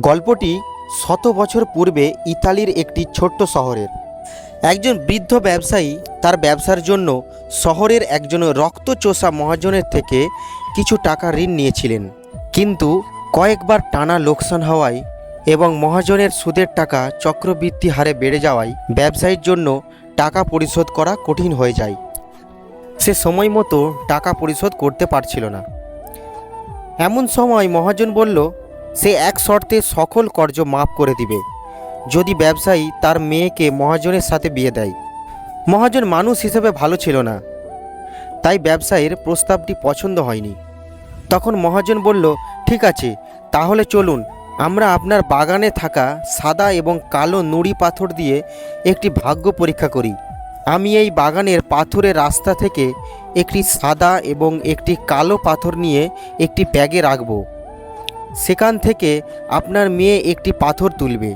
গল্পটি শত বছর পূর্বে ইতালির একটি ছোট্ট শহরের। একজন বৃদ্ধ ব্যবসায়ী তার ব্যবসার জন্য শহরের একজন রক্তচোষা মহাজনের থেকে কিছু টাকা ঋণ নিয়েছিলেন। কিন্তু কয়েকবার টানা লোকসান হওয়ায় এবং মহাজনের সুদের টাকা চক্রবৃদ্ধি হারে বেড়ে যাওয়ায় ব্যবসায়ীর জন্য টাকা পরিশোধ করা কঠিন হয়ে যায়। সে সময় মতো টাকা পরিশোধ করতে পারছিল না। এমন সময় মহাজন বলল সে এক শর্তে সকল কর্য মাফ করে দিবে। যদি ব্যবসায়ী তার মেয়েকে মহাজনের সাথে বিয়ে দেয়। মহাজন মানুষ হিসেবে ভালো ছিল না। তাই ব্যবসায়ীর প্রস্তাবটি পছন্দ হয়নি। তখন মহাজন বলল, ঠিক আছে, তাহলে চলুন। আমরা আপনার বাগানে থাকা সাদা এবং কালো নুড়ি পাথর দিয়ে একটি ভাগ্য পরীক্ষা করি। আমি এই বাগানের পাথরের রাস্তা থেকে একটি সাদা এবং একটি কালো পাথর নিয়ে একটি ব্যাগে রাখব। সেখান থেকে আপনার মেয়ে একটি পাথর তুলবে।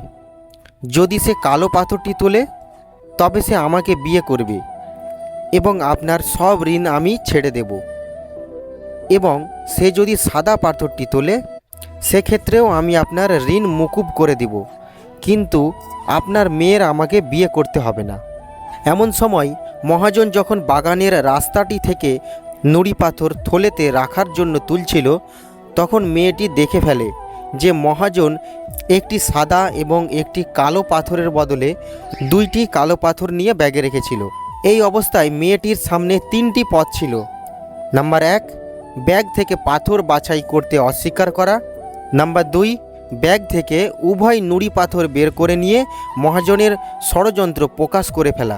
যদি সে কালো পাথরটি তোলে, তবে সে আমাকে বিয়ে করবে এবং আপনার সব ঋণ আমি ছেড়ে দেব। এবং সে যদি সাদা পাথরটি তোলে, সেক্ষেত্রেও আমি আপনার ঋণ মুকুব করে দেব। কিন্তু আপনার মেয়ের আমাকে বিয়ে করতে হবে না। এমন সময় মহাজন যখন বাগানের রাস্তাটি থেকে নুড়ি পাথর থলেতে রাখার জন্য তুলছিল তখন মেয়েটি দেখে ফেলে যে মহাজন একটি সাদা এবং একটি কালো পাথরের বদলে দুইটি কালো পাথর নিয়ে ব্যাগে রেখেছিল। এই অবস্থায় মেয়েটির সামনে তিনটি পথ ছিল। নাম্বার এক, ব্যাগ থেকে পাথর বাছাই করতে অস্বীকার করা। নাম্বার দুই, ব্যাগ থেকে উভয় নুড়ি পাথর বের করে নিয়ে মহাজনের ষড়যন্ত্র প্রকাশ করে ফেলা।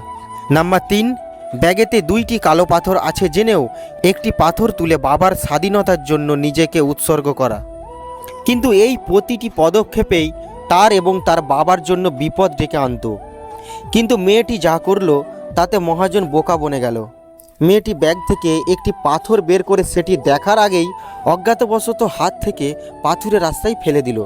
নাম্বার তিন ব্যাগেতে দুইটি কালো পাথর আছে জেনেও একটি পাথর তুলে বাবার স্বাধীনতার জন্য নিজেকে উৎসর্গ করা। কিন্তু এই প্রতিটি পদক্ষেপেই তার এবং তার বাবার জন্য বিপদ ডেকে আনত। কিন্তু মেয়েটি যা করল, তাতে মহাজন বোকা বনে গেল। মেয়েটি ব্যাগ থেকে একটি পাথর বের করে সেটি দেখার আগেই অজ্ঞাতবশত হাত থেকে পাথরের রাস্তায় ফেলে দিল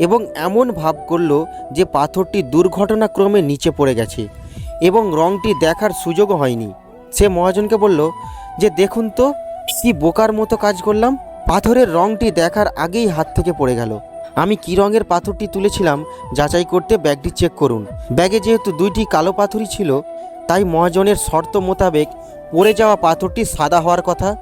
এবং এমন ভাব করল যে পাথরটি দুর্ঘটনাক্রমে নিচে পড়ে গেছে। এবং রংটি দেখার সুযোগও হয়নি। সে মহাজনকে বলল, যে দেখুন তো, কি বোকার মতো কাজ করলাম। পাথরের রংটি দেখার আগেই হাত থেকে পড়ে গেল। আমি কি রঙের পাথরটি তুলেছিলাম, যাচাই করতে ব্যাগটি চেক করুন। ব্যাগে যেহেতু দুইটি কালো পাথরই ছিল, তাই মহাজনের শর্ত মোতাবেক পড়ে যাওয়া পাথরটি সাদা হওয়ার কথা।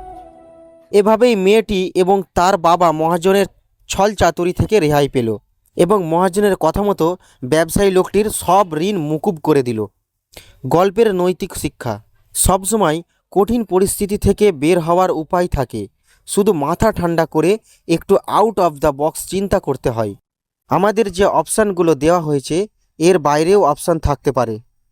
এভাবেই মেয়েটি এবং তার বাবা মহাজনের ছল চাতুরি থেকে রেহাই পেল এবং মহাজনের কথা মতো ব্যবসায়ী লোকটির সব ঋণ মুকুব করে দিল। গল্পের নৈতিক শিক্ষা। সবসময় কঠিন পরিস্থিতি থেকে বের হওয়ার উপায় থাকে। শুধু মাথা ঠান্ডা করে একটু আউট অফ দ্য বক্স চিন্তা করতে হয়। আমাদের যে অপশানগুলো দেওয়া হয়েছে, এর বাইরেও অপশান থাকতে পারে।